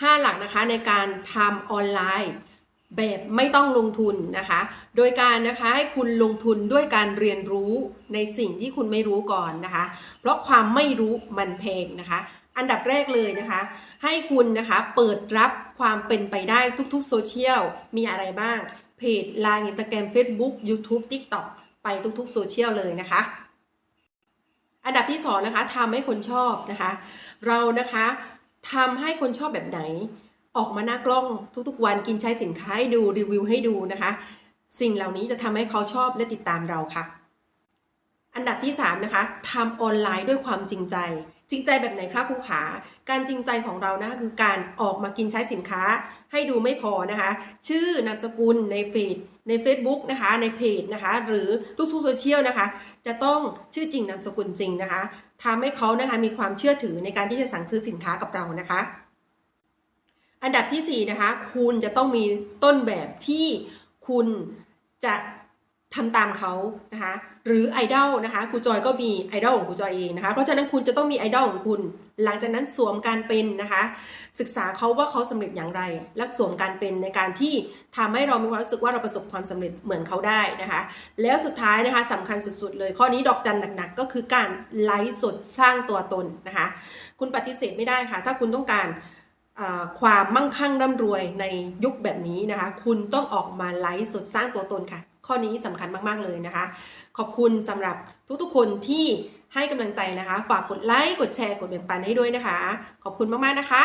5 หลักนะคะในการทำออนไลน์แบบไม่ต้องลงทุนนะคะ โดยการนะคะให้คุณลงทุนด้วยการเรียนรู้ในสิ่งที่คุณไม่รู้ก่อนนะคะ เพราะความไม่รู้มันแพงนะคะ อันดับแรกเลยนะคะ ให้คุณนะคะเปิดรับความเป็นไปได้ทุกๆโซเชียลมีอะไรบ้าง เพจ Line Instagram Facebook YouTube TikTok ไปทุกๆโซเชียลเลยนะคะ อันดับที่สองนะคะทำให้คนชอบนะคะ เรานะคะ ทำให้คนชอบแบบไหน ออกมาหน้ากล้องทุกๆวันกินใช้สินค้าให้ดูรีวิวให้ดูนะคะ สิ่งเหล่านี้จะทำให้เขาชอบและติดตามเราค่ะ อันดับที่ 3 นะคะทำออนไลน์ด้วยความจริงใจ จริงใจแบบไหนคะครูขา การจริงใจของเรานะคะคือการออกมากินใช้สินค้าให้ดูไม่พอนะคะ ชื่อนามสกุลในฟีดใน Facebook นะคะในเพจนะคะ หรือทุกๆโซเชียลนะคะ จะต้องชื่อจริงนามสกุลจริงนะคะทำให้เขานะคะมีความเชื่อถือในการที่จะสั่งซื้อสินค้ากับเรานะคะ อันดับที่4นะคะ คุณจะต้องมีต้นแบบที่คุณจะ ทำตามเขานะคะหรือไอดอลนะคะครูจอยก็มีไอดอลของครูจอยเองนะคะเพราะฉะนั้นคุณจะต้องมีไอดอลของคุณ หลังจากนั้นสวมการเป็นนะคะ ศึกษาเขาว่าเขาสำเร็จอย่างไร และสวมการเป็นในการที่ทำให้เรามีความรู้สึกว่าเราประสบความสำเร็จเหมือนเขาได้นะคะ แล้วสุดท้ายนะคะสำคัญสุดๆเลย ข้อนี้ดอกจันหนักๆ ก็คือการไลฟ์สดสร้างตัวตนนะคะ คุณปฏิเสธไม่ได้ค่ะ ถ้าคุณต้องการความมั่งคั่งร่ำรวยในยุคแบบนี้นะคะ คุณต้องออกมาไลฟ์สดสร้างตัวตนค่ะ ข้อนี้สำคัญมากๆเลยนะคะ ขอบคุณสำหรับทุกๆคนที่ให้กำลังใจนะคะ ฝากกดไลค์ กดแชร์ กดแบ่งปันให้ด้วยนะคะ ขอบคุณมากๆนะคะ